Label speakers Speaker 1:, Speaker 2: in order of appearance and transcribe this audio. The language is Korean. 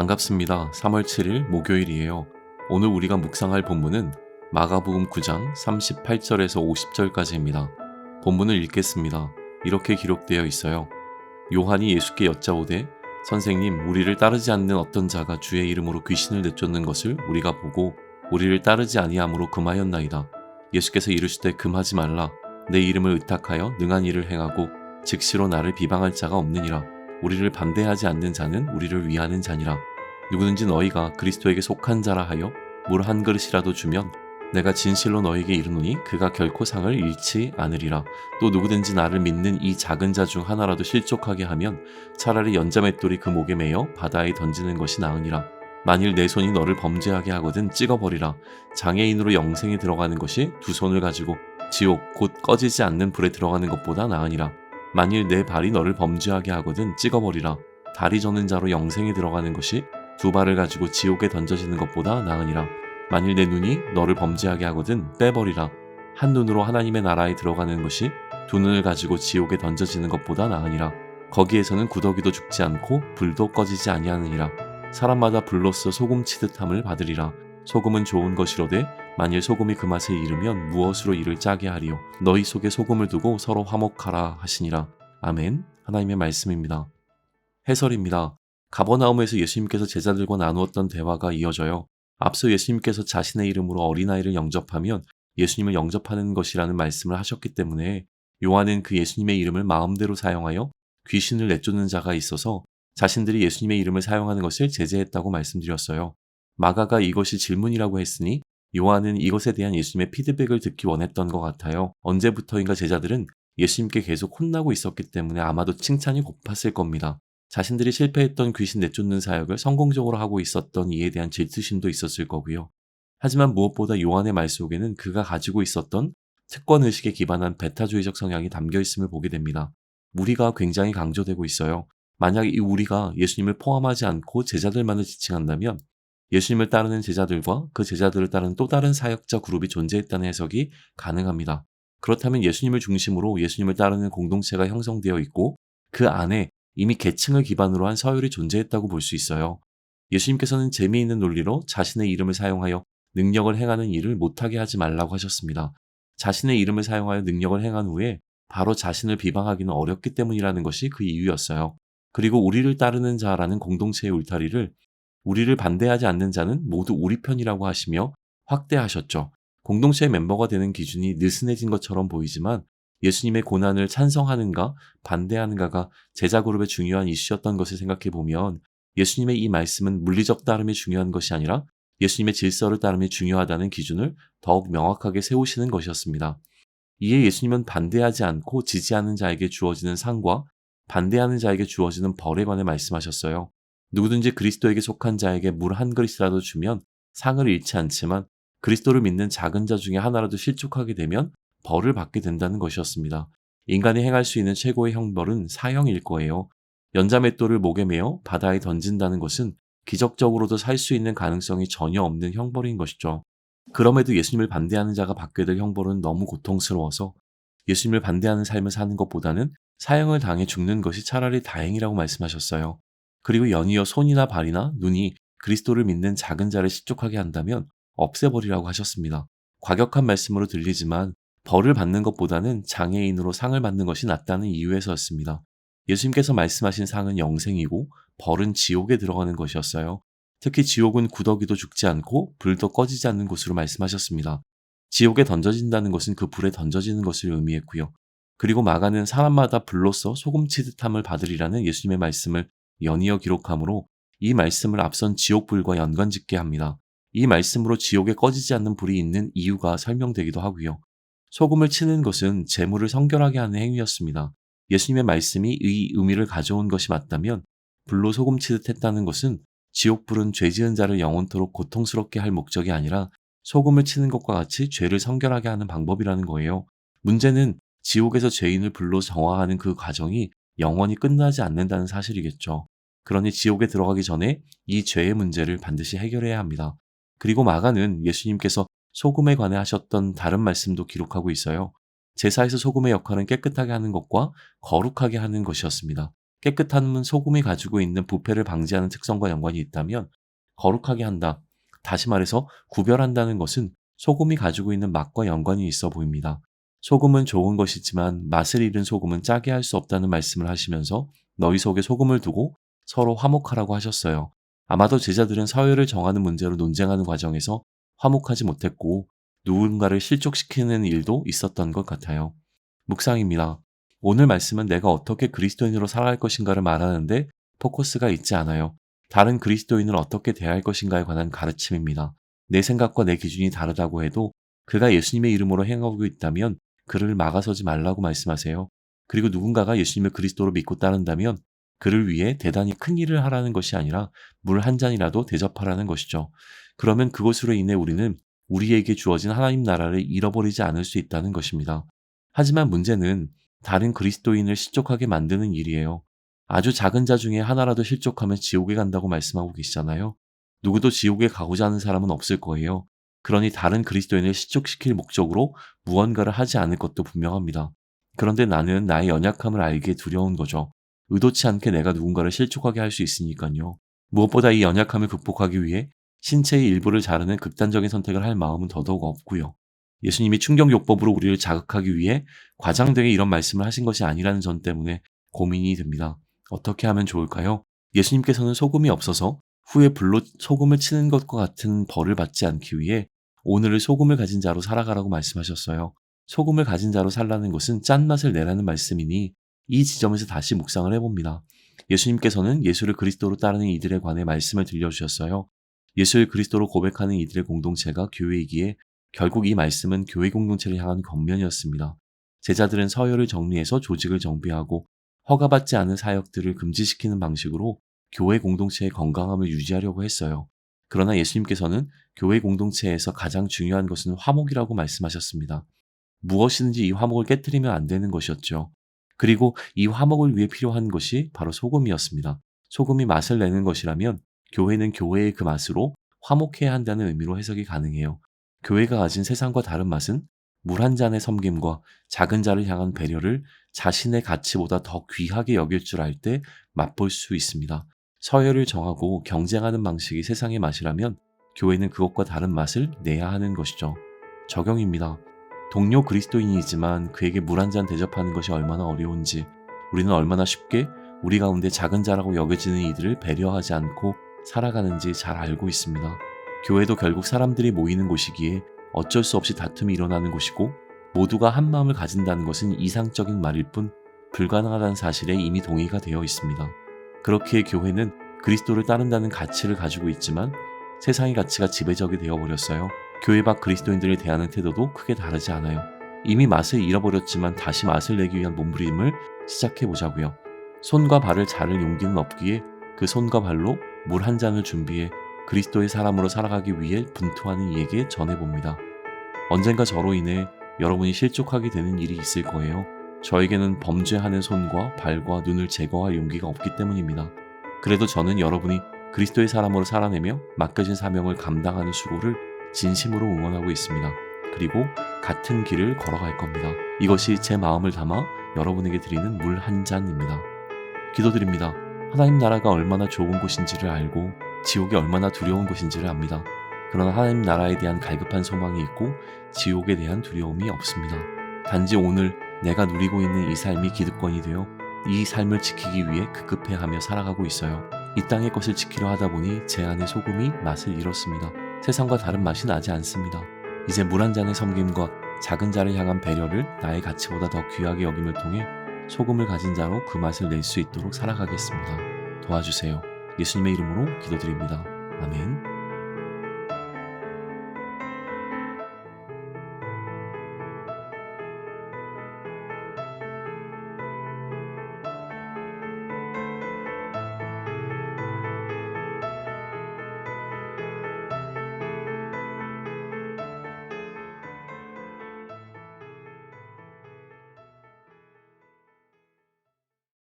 Speaker 1: 반갑습니다. 3월 7일 목요일이에요. 오늘 우리가 묵상할 본문은 마가복음 9장 38절에서 50절까지입니다. 본문을 읽겠습니다. 이렇게 기록되어 있어요. 요한이 예수께 여짜오되 선생님 우리를 따르지 않는 어떤 자가 주의 이름으로 귀신을 내쫓는 것을 우리가 보고 우리를 따르지 아니함으로 금하였나이다. 예수께서 이르시되 금하지 말라 내 이름을 의탁하여 능한 일을 행하고 즉시로 나를 비방할 자가 없느니라. 우리를 반대하지 않는 자는 우리를 위하는 자니라. 누구든지 너희가 그리스도에게 속한 자라 하여 물 한 그릇이라도 주면 내가 진실로 너에게 이르노니 그가 결코 상을 잃지 않으리라. 또 누구든지 나를 믿는 이 작은 자 중 하나라도 실족하게 하면 차라리 연자맷돌이 그 목에 매여 바다에 던지는 것이 나으니라. 만일 내 손이 너를 범죄하게 하거든 찍어버리라. 장애인으로 영생에 들어가는 것이 두 손을 가지고 지옥 곧 꺼지지 않는 불에 들어가는 것보다 나으니라. 만일 내 발이 너를 범죄하게 하거든 찍어버리라. 다리 저는 자로 영생에 들어가는 것이 두 발을 가지고 지옥에 던져지는 것보다 나으니라. 만일 내 눈이 너를 범죄하게 하거든 빼버리라. 한 눈으로 하나님의 나라에 들어가는 것이 두 눈을 가지고 지옥에 던져지는 것보다 나으니라. 거기에서는 구더기도 죽지 않고 불도 꺼지지 아니하느니라. 사람마다 불로써 소금 치듯함을 받으리라. 소금은 좋은 것이로되 만일 소금이 그 맛에 이르면 무엇으로 이를 짜게 하리요 너희 속에 소금을 두고 서로 화목하라 하시니라 아멘 하나님의 말씀입니다 해설입니다 가버나움에서 예수님께서 제자들과 나누었던 대화가 이어져요 앞서 예수님께서 자신의 이름으로 어린아이를 영접하면 예수님을 영접하는 것이라는 말씀을 하셨기 때문에 요한은 그 예수님의 이름을 마음대로 사용하여 귀신을 내쫓는 자가 있어서 자신들이 예수님의 이름을 사용하는 것을 제재했다고 말씀드렸어요. 마가가 이것이 질문이라고 했으니 요한은 이것에 대한 예수님의 피드백을 듣기 원했던 것 같아요. 언제부터인가 제자들은 예수님께 계속 혼나고 있었기 때문에 아마도 칭찬이 고팠을 겁니다. 자신들이 실패했던 귀신 내쫓는 사역을 성공적으로 하고 있었던 이에 대한 질투심도 있었을 거고요. 하지만 무엇보다 요한의 말 속에는 그가 가지고 있었던 특권 의식에 기반한 베타주의적 성향이 담겨 있음을 보게 됩니다. 무리가 굉장히 강조되고 있어요. 만약 이 우리가 예수님을 포함하지 않고 제자들만을 지칭한다면 예수님을 따르는 제자들과 그 제자들을 따르는 또 다른 사역자 그룹이 존재했다는 해석이 가능합니다. 그렇다면 예수님을 중심으로 예수님을 따르는 공동체가 형성되어 있고 그 안에 이미 계층을 기반으로 한 서열이 존재했다고 볼 수 있어요. 예수님께서는 재미있는 논리로 자신의 이름을 사용하여 능력을 행하는 일을 못하게 하지 말라고 하셨습니다. 자신의 이름을 사용하여 능력을 행한 후에 바로 자신을 비방하기는 어렵기 때문이라는 것이 그 이유였어요. 그리고 우리를 따르는 자라는 공동체의 울타리를 우리를 반대하지 않는 자는 모두 우리 편이라고 하시며 확대하셨죠. 공동체의 멤버가 되는 기준이 느슨해진 것처럼 보이지만 예수님의 고난을 찬성하는가 반대하는가가 제자 그룹의 중요한 이슈였던 것을 생각해 보면 예수님의 이 말씀은 물리적 따름이 중요한 것이 아니라 예수님의 질서를 따름이 중요하다는 기준을 더욱 명확하게 세우시는 것이었습니다. 이에 예수님은 반대하지 않고 지지하는 자에게 주어지는 상과 반대하는 자에게 주어지는 벌에 관해 말씀하셨어요. 누구든지 그리스도에게 속한 자에게 물 한 그릇이라도 주면 상을 잃지 않지만 그리스도를 믿는 작은 자 중에 하나라도 실족하게 되면 벌을 받게 된다는 것이었습니다. 인간이 행할 수 있는 최고의 형벌은 사형일 거예요. 연자맷돌을 목에 매어 바다에 던진다는 것은 기적적으로도 살 수 있는 가능성이 전혀 없는 형벌인 것이죠. 그럼에도 예수님을 반대하는 자가 받게 될 형벌은 너무 고통스러워서 예수님을 반대하는 삶을 사는 것보다는 사형을 당해 죽는 것이 차라리 다행이라고 말씀하셨어요. 그리고 연이어 손이나 발이나 눈이 그리스도를 믿는 작은 자를 실족하게 한다면 없애버리라고 하셨습니다. 과격한 말씀으로 들리지만 벌을 받는 것보다는 장애인으로 상을 받는 것이 낫다는 이유에서였습니다. 예수님께서 말씀하신 상은 영생이고 벌은 지옥에 들어가는 것이었어요. 특히 지옥은 구더기도 죽지 않고 불도 꺼지지 않는 곳으로 말씀하셨습니다. 지옥에 던져진다는 것은 그 불에 던져지는 것을 의미했고요. 그리고 마가는 사람마다 불로써 소금 치듯함을 받으리라는 예수님의 말씀을 연이어 기록하므로 이 말씀을 앞선 지옥불과 연관짓게 합니다. 이 말씀으로 지옥에 꺼지지 않는 불이 있는 이유가 설명되기도 하고요. 소금을 치는 것은 재물을 성결하게 하는 행위였습니다. 예수님의 말씀이 이 의미를 가져온 것이 맞다면 불로 소금 치듯 했다는 것은 지옥불은 죄 지은 자를 영원토록 고통스럽게 할 목적이 아니라 소금을 치는 것과 같이 죄를 성결하게 하는 방법이라는 거예요. 문제는 지옥에서 죄인을 불로 정화하는 그 과정이 영원히 끝나지 않는다는 사실이겠죠. 그러니 지옥에 들어가기 전에 이 죄의 문제를 반드시 해결해야 합니다. 그리고 마가는 예수님께서 소금에 관해 하셨던 다른 말씀도 기록하고 있어요. 제사에서 소금의 역할은 깨끗하게 하는 것과 거룩하게 하는 것이었습니다. 깨끗한 소금이 가지고 있는 부패를 방지하는 특성과 연관이 있다면 거룩하게 한다. 다시 말해서 구별한다는 것은 소금이 가지고 있는 맛과 연관이 있어 보입니다. 소금은 좋은 것이지만 맛을 잃은 소금은 짜게 할 수 없다는 말씀을 하시면서 너희 속에 소금을 두고 서로 화목하라고 하셨어요. 아마도 제자들은 서열을 정하는 문제로 논쟁하는 과정에서 화목하지 못했고 누군가를 실족시키는 일도 있었던 것 같아요. 묵상입니다. 오늘 말씀은 내가 어떻게 그리스도인으로 살아갈 것인가를 말하는데 포커스가 있지 않아요. 다른 그리스도인을 어떻게 대할 것인가에 관한 가르침입니다. 내 생각과 내 기준이 다르다고 해도 그가 예수님의 이름으로 행하고 있다면 그를 막아서지 말라고 말씀하세요. 그리고 누군가가 예수님을 그리스도로 믿고 따른다면 그를 위해 대단히 큰 일을 하라는 것이 아니라 물 한 잔이라도 대접하라는 것이죠. 그러면 그것으로 인해 우리는 우리에게 주어진 하나님 나라를 잃어버리지 않을 수 있다는 것입니다. 하지만 문제는 다른 그리스도인을 실족하게 만드는 일이에요. 아주 작은 자 중에 하나라도 실족하면 지옥에 간다고 말씀하고 계시잖아요. 누구도 지옥에 가고자 하는 사람은 없을 거예요. 그러니 다른 그리스도인을 실족시킬 목적으로 무언가를 하지 않을 것도 분명합니다. 그런데 나는 나의 연약함을 알기에 두려운 거죠. 의도치 않게 내가 누군가를 실족하게 할 수 있으니까요. 무엇보다 이 연약함을 극복하기 위해 신체의 일부를 자르는 극단적인 선택을 할 마음은 더더욱 없고요. 예수님이 충격요법으로 우리를 자극하기 위해 과장되게 이런 말씀을 하신 것이 아니라는 점 때문에 고민이 됩니다. 어떻게 하면 좋을까요? 예수님께서는 소금이 없어서 후에 불로 소금을 치는 것과 같은 벌을 받지 않기 위해 오늘을 소금을 가진 자로 살아가라고 말씀하셨어요. 소금을 가진 자로 살라는 것은 짠맛을 내라는 말씀이니 이 지점에서 다시 묵상을 해봅니다. 예수님께서는 예수를 그리스도로 따르는 이들에 관해 말씀을 들려주셨어요. 예수를 그리스도로 고백하는 이들의 공동체가 교회이기에 결국 이 말씀은 교회 공동체를 향한 권면이었습니다. 제자들은 서열을 정리해서 조직을 정비하고 허가받지 않은 사역들을 금지시키는 방식으로 교회 공동체의 건강함을 유지하려고 했어요. 그러나 예수님께서는 교회 공동체에서 가장 중요한 것은 화목이라고 말씀하셨습니다. 무엇이든지 이 화목을 깨뜨리면 안 되는 것이었죠. 그리고 이 화목을 위해 필요한 것이 바로 소금이었습니다. 소금이 맛을 내는 것이라면 교회는 교회의 그 맛으로 화목해야 한다는 의미로 해석이 가능해요. 교회가 가진 세상과 다른 맛은 물 한 잔의 섬김과 작은 자를 향한 배려를 자신의 가치보다 더 귀하게 여길 줄 알 때 맛볼 수 있습니다. 서열을 정하고 경쟁하는 방식이 세상의 맛이라면 교회는 그것과 다른 맛을 내야 하는 것이죠. 적용입니다. 동료 그리스도인이지만 그에게 물 한 잔 대접하는 것이 얼마나 어려운지 우리는 얼마나 쉽게 우리 가운데 작은 자라고 여겨지는 이들을 배려하지 않고 살아가는지 잘 알고 있습니다. 교회도 결국 사람들이 모이는 곳이기에 어쩔 수 없이 다툼이 일어나는 곳이고 모두가 한 마음을 가진다는 것은 이상적인 말일 뿐 불가능하다는 사실에 이미 동의가 되어 있습니다. 그렇기에 교회는 그리스도를 따른다는 가치를 가지고 있지만 세상의 가치가 지배적이 되어 버렸어요. 교회 밖 그리스도인들을 대하는 태도도 크게 다르지 않아요. 이미 맛을 잃어버렸지만 다시 맛을 내기 위한 몸부림을 시작해 보자고요. 손과 발을 자를 용기는 없기에 그 손과 발로 물 한 잔을 준비해 그리스도의 사람으로 살아가기 위해 분투하는 이에게 전해봅니다. 언젠가 저로 인해 여러분이 실족하게 되는 일이 있을 거예요. 저에게는 범죄하는 손과 발과 눈을 제거할 용기가 없기 때문입니다. 그래도 저는 여러분이 그리스도의 사람으로 살아내며 맡겨진 사명을 감당하는 수고를 진심으로 응원하고 있습니다. 그리고 같은 길을 걸어갈 겁니다. 이것이 제 마음을 담아 여러분에게 드리는 물 한 잔입니다. 기도드립니다. 하나님 나라가 얼마나 좋은 곳인지를 알고 지옥이 얼마나 두려운 곳인지를 압니다. 그러나 하나님 나라에 대한 갈급한 소망이 있고 지옥에 대한 두려움이 없습니다. 단지 오늘 내가 누리고 있는 이 삶이 기득권이 되어 이 삶을 지키기 위해 급급해하며 살아가고 있어요. 이 땅의 것을 지키려 하다 보니 제 안의 소금이 맛을 잃었습니다. 세상과 다른 맛이 나지 않습니다. 이제 물 한 잔의 섬김과 작은 자를 향한 배려를 나의 가치보다 더 귀하게 여김을 통해 소금을 가진 자로 그 맛을 낼 수 있도록 살아가겠습니다. 도와주세요. 예수님의 이름으로 기도드립니다. 아멘.